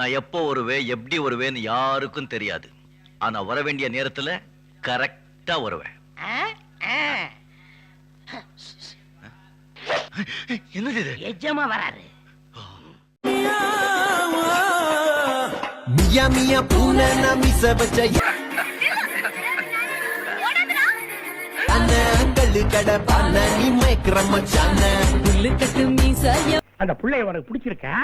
நான் எப்போ வருவேன் எப்படி வருவேன்னு யாருக்கும் தெரியாது. ஆனா வர வேண்டிய நேரத்துல கரெக்டா வருவேன். என்னது இது? எஜமா வராரு. மியா மியா பூனை நான் மிச வச்ச அண்ணு கடை பான நீ மயக்கிற மச்சான. புல்லுக்கட்டு மீசாய அந்த புள்ளைய உனக்கு பிடிச்சிருக்கா?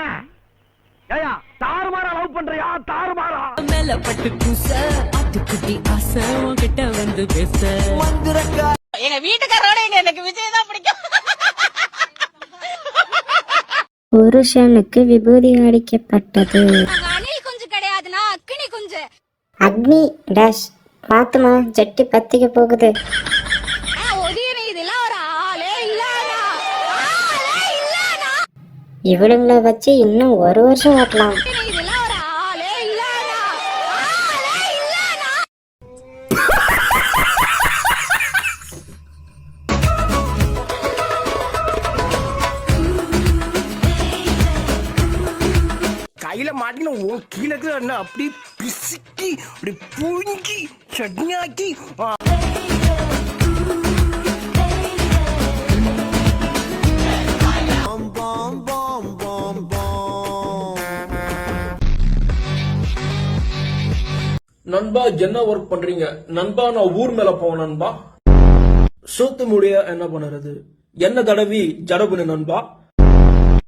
ஏயா தாறுமாறா லவ் பண்றியா? தாறுமாறா? மேல பட்டு பூச ஆட்டுக்குட்டி ஆசை உன்கிட்ட வந்து பேச. மந்திரக்கா எங்க வீட்டுக்காரோட எங்க எனக்கு விஜய் தான் பிடிக்கும். புருஷனுக்கு விபூதி அடிக்கப்பட்டது. அணில் குஞ்சு கிடையாதுன்னா அக்கினி குஞ்சு. அக்னி டேஷ் பாத்துமா ஜட்டி பத்திக்க போகுது. இவளுங்களை வச்சு இன்னும் ஒரு வருஷம் ஓட்டலாம். கையில மாட்டின உன் கீழே என்ன அப்படி பிசுக்கி அப்படி புழுங்கி சட்னியாக்கி நண்பா என்ன ஒர்க் பண்றீங்க? நண்பா நான் ஊர் மேல போவேன் நண்பா. சூத்து முடிய என்ன பண்ணுறது? என்ன தடவி? ஜடபுனு நண்பா.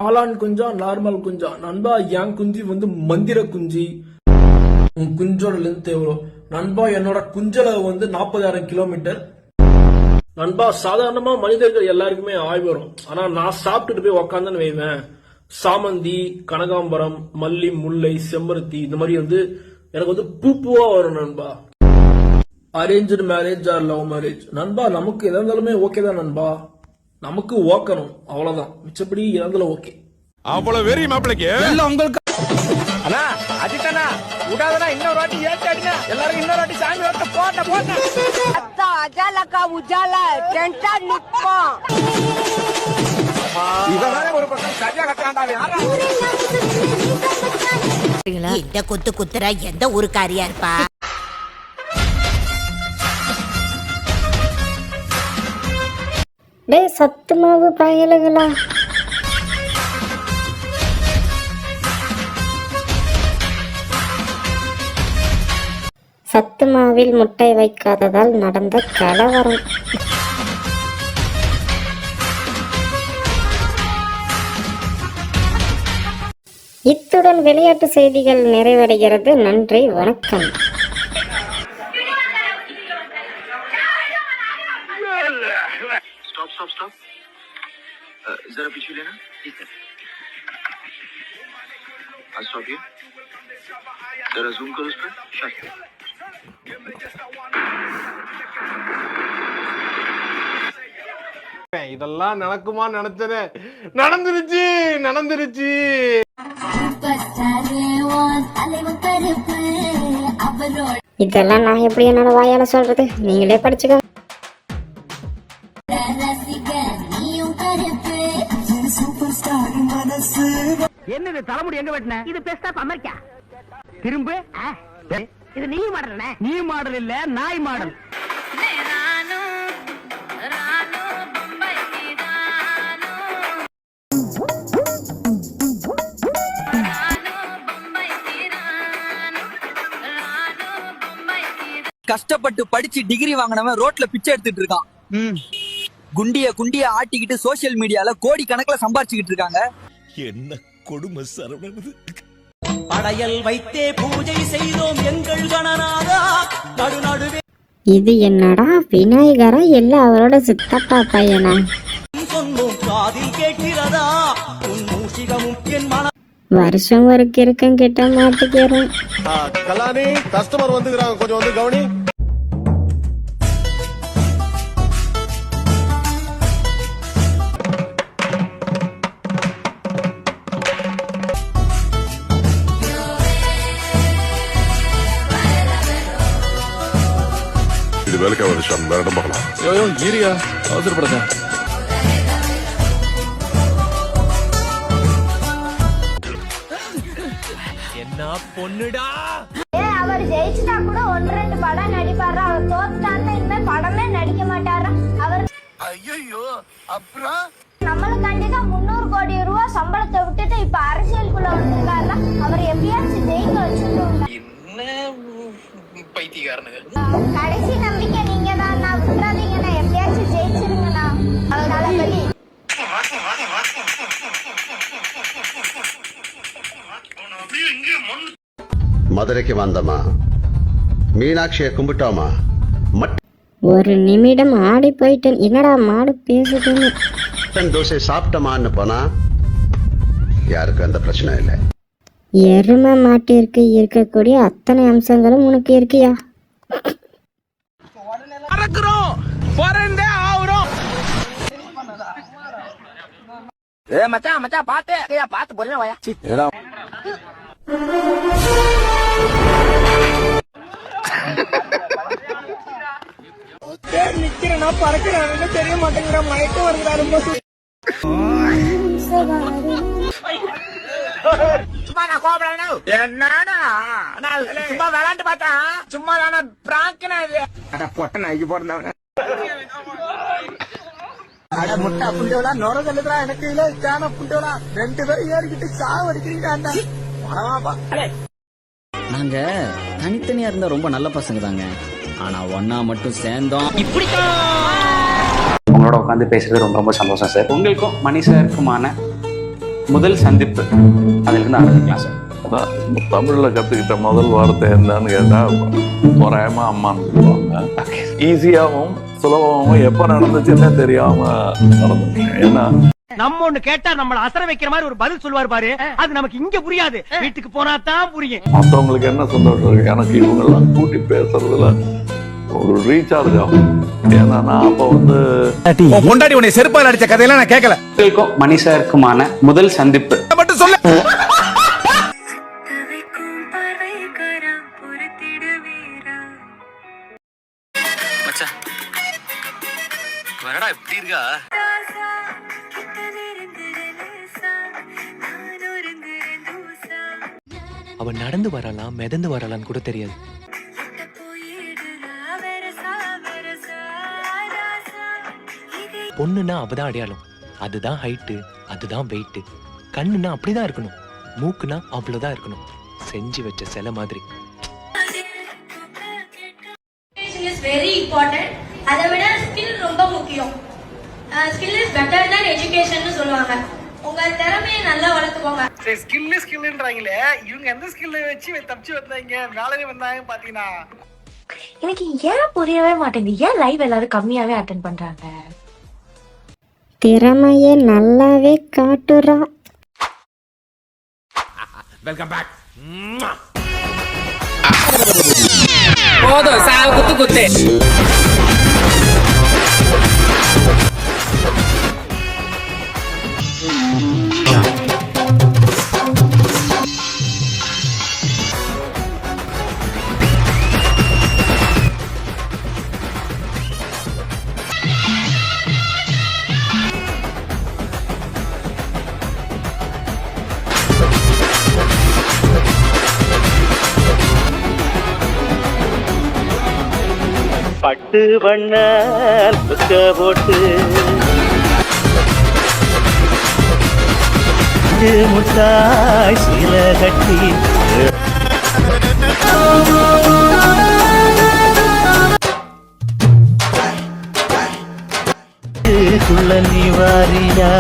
ஆளான் குஞ்சா நார்மல் குஞ்சா. நண்பா என் குஞ்சு வந்து மந்திர குஞ்சு. உன் குஞ்சோட லென்த் எவ்வளோ? நண்பா என்னோட குஞ்சல வந்து நாற்பதாயிரம் கிலோமீட்டர் நண்பா சாதாரணமா மனிதர்கள் எல்லாருக்குமே ஆய் வரும். ஆனா நான் சாப்பிட்டுட்டு போய் உக்காந்துன்னு வைவேன் சாமந்தி கனகாம்பரம் மல்லி முல்லை செம்பருத்தி இந்த மாதிரி வந்து எனக்கு வந்து பூ பூவா வரும் நண்பா. Arrange marriage or love marriage நண்பா நமக்கு எதா இருந்தாலுமே ஓகே தான் நண்பா. நமக்கு ஓக்கணும் அவ்வளவுதான். மிச்சப்படி இருந்தாலும் ஓகே அவ்வளவு வெறி மாப்பிளைக்கு. அண்ணா அஜித்தண்ணா விடாதண்ணா இன்னொரு வாட்டி அடிங்க எல்லாரும் இன்னொரு வாட்டி சாமி ஓட்ட போட்ட போட்ட அஜாலக்கா உஜால டென்டா நிப்போம். இவன் ஒரு பக்கம் சரியா கட்டாண்டா யாரா? எந்த குத்து குத்துற எந்த ஊருக்காரியா இருப்பா? டேய் சத்து மாவு பயலுகளா? சத்து மாவில் முட்டை வைக்காததால் நடந்த கலவரம். இத்துடன் விளையாட்டு செய்திகள் நிறைவடைகிறது நன்றி வணக்கம் स्टॉप स्टॉप स्टॉप जरा पीछे लेना ठीक है हाँ स्टॉप ये जरा जूम करो उस पर शट இதெல்லாம் நடக்குமா நினைச்சனே நடந்துருச்சு நடந்துருச்சு இதெல்லாம் நான் எப்படி என்னோட வாயால சொல்றது? நீங்களே படிச்சுக்கோ. என்னது தலைமுடி எங்க வெட்டின? இது பெஸ்டா அமெரிக்கா. திரும்ப? இது நீ மாடல் நீ மாடல் இல்ல நாய் மாடல் கஷ்டப்பட்டு படிச்சு டிகிரி வாங்கினவன் ரோட்ல பிச்சை எடுத்துட்டு இருக்கான். குண்டிய குண்டிய ஆட்டிக்கிட்டு சோஷியல் மீடியால கோடி கணக்குல சம்பாரிச்சுக்கிட்டு இருக்காங்க. என்ன கொடுமை சரவணன் படையல் வைத்தே பூஜை செய்தோம் எங்கள் கணநாதா. நடுநடுவே இது என்னடா விநாயகரா இல்ல அவரோட சித்தப்பா பையனா? சொன்னோம் காதில் கேட்கிறதா? உன் மூஷிகமும் என் மன வருஷம் ஒரு கிறுக்கம் கிட்ட மாட்டிக்கிறோம் கலானி கஸ்டமர் வந்துக்கிறாங்க. கொஞ்சம் வந்து கவனி. இது வேலைக்கா வருஷம் ஷாம் வேற இடம் பார்க்கலாம். ஈரியா அவசரப்படாத. என்ன அவர் ஜெயிச்சுட்டா கூட ஒன்று ரெண்டு படம் நடிப்பாரு? அவர் தோத்துட்டாருன்னா இனிமே படமே நடிக்க மாட்டாரா? அவர் ஐயோ அப்புறம்? நம்மளுக்காண்டி தான் முந்நூறு கோடி ரூபாய் சம்பளத்தை விட்டுட்டு இப்ப அரசியலுக்குள்ள வந்திருக்காருல அவர் எப்படியாச்சும் ஜெயிக்க வச்சிருக்கோங்க கடைசி நம்பிக்கை நீங்க தான் நான் விட்டுறாதீங்கண்ணா எப்படியாச்சும் ஜெயிச்சிருங்கண்ணா நல்லபடி மதுரைக்கு வந்தமா மீனாட்சியை கும்பிட்டோமா ஒரு நிமிடம் ஆடி போயிட்டேன். என்னடா மாடு பேசுதுன்னு. தோசை சாப்பிட்டோமான்னு போனா யாருக்கும் எந்த பிரச்சனை இல்லை. எரும மாட்டிற்கு இருக்கக்கூடிய அத்தனை அம்சங்களும் உனக்கு இருக்கியா? மச்சான் மச்சான் பாத்து. பாத்து பொறுமையா வாயா. நிக்கிறேன்னா பறக்கிறான்னு தெரிய மாட்டேங்கிற மயக்கம் வருகிறா ரொம்ப சும்மா நான் கோபப்படணும் என்னடா? நான் சும்மா விளையாண்டு பார்த்தா? சும்மா தானே பிராங்கனா இது அட பொட்ட நாய்க்கு பிறந்தவன. அட முட்டை புண்டோலா நுர சொல்லுறா எனக்கு இல்ல சாண புண்டோலா ரெண்டு பேரும் ஏறிக்கிட்டு சாவு அடிக்கிறீங்க நாங்க தனித்தனியா இருந்தா ரொம்ப நல்ல பசங்க தாங்க ஆனா ஒன்னா மட்டும் சேர்ந்தோம். உங்களோட உட்காந்து பேசுறது ரொம்ப ரொம்ப சந்தோஷம் சார். உங்களுக்கும் மணி சாருக்குமான முதல் சந்திப்பு. அதிலிருந்து ஆரம்பிக்கலாம் சார். தமிழ்ல கத்துக்கிட்ட முதல் வார்த்தை என்னன்னு கேட்டா தோராயமா அம்மான்னு சொல்லுவாங்க. ஈஸியாவும் சுலபமாவும் எப்ப நடந்துச்சுன்னே தெரியாம நடந்துச்சு. ஏன்னா நம்ம ஒண்ணு கேட்டா நம்மள அசர வைக்கிற மாதிரி ஒரு பதில் சொல்லுவாரு பாரு. அது நமக்கு இங்க புரியாது. வீட்டுக்கு போனா தான் புரியும். மற்றவங்களுக்கு என்ன சந்தோஷம் இருக்கு? எனக்கு இவங்கெல்லாம் கூட்டி பேசுறதுல ஒரு ரீசார்ஜ் ஆகும். ஏன்னா நான் அப்ப வந்து முன்னாடி உன்னை செருப்பால் அடிச்ச கதையெல்லாம் நான் கேட்கல சாருக்குமான முதல் சந்திப்பு. மட்டும் சொல்ல. வரடா எப்படி இருக்கா? அவன் நடந்து வரலாம் மிதந்து வரலாம்னு கூட தெரியாது. பொண்ணுன்னா அவதான் அடையாளம். அதுதான் ஹைட்டு அதுதான் வெயிட்டு கண்ணுன்னா அப்படிதான் இருக்கணும். மூக்குனா அவ்வளவுதான் இருக்கணும். செஞ்சு வச்ச சிலை மாதிரி. இஸ் வெரி இம்பார்ட்டன்ட் அதை விட ஸ்கில் ரொம்ப முக்கியம். Skill is better than education சொல்லுவாங்க. உங்க திறமையை நல்லா வளர்த்துக்கோங்க. ஸ்கில்லு ஸ்கில்லுன்றாங்களே இவங்க எந்த ஸ்கில்ல வச்சு தப்பிச்சு வந்தாங்க வேலையை வந்தாங்க பாத்தீங்கன்னா எனக்கு ஏன் புரியவே மாட்டேங்குது? ஏன் லைவ் எல்லாரும் கம்மியாவே அட்டன் பண்றாங்க? திறமையை நல்லாவே காட்டுறா. வெல்கம் பேக் போதும் சாவு குத்து குத்து. பட்டு வண்ண புக்க போட்டு முட்டாய் சில கட்டி. குள்ள நிவாரியா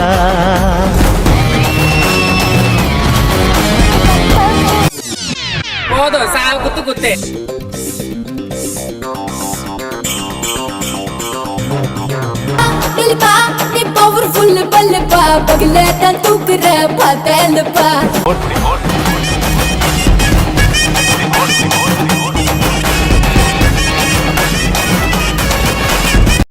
போதும் சாவு குத்து குத்து. பல்லுப்பா நீ பவர்ஃபுல் பல்லுப்பா பகல தான் தூக்குற பார்த்தேன்ப்பா.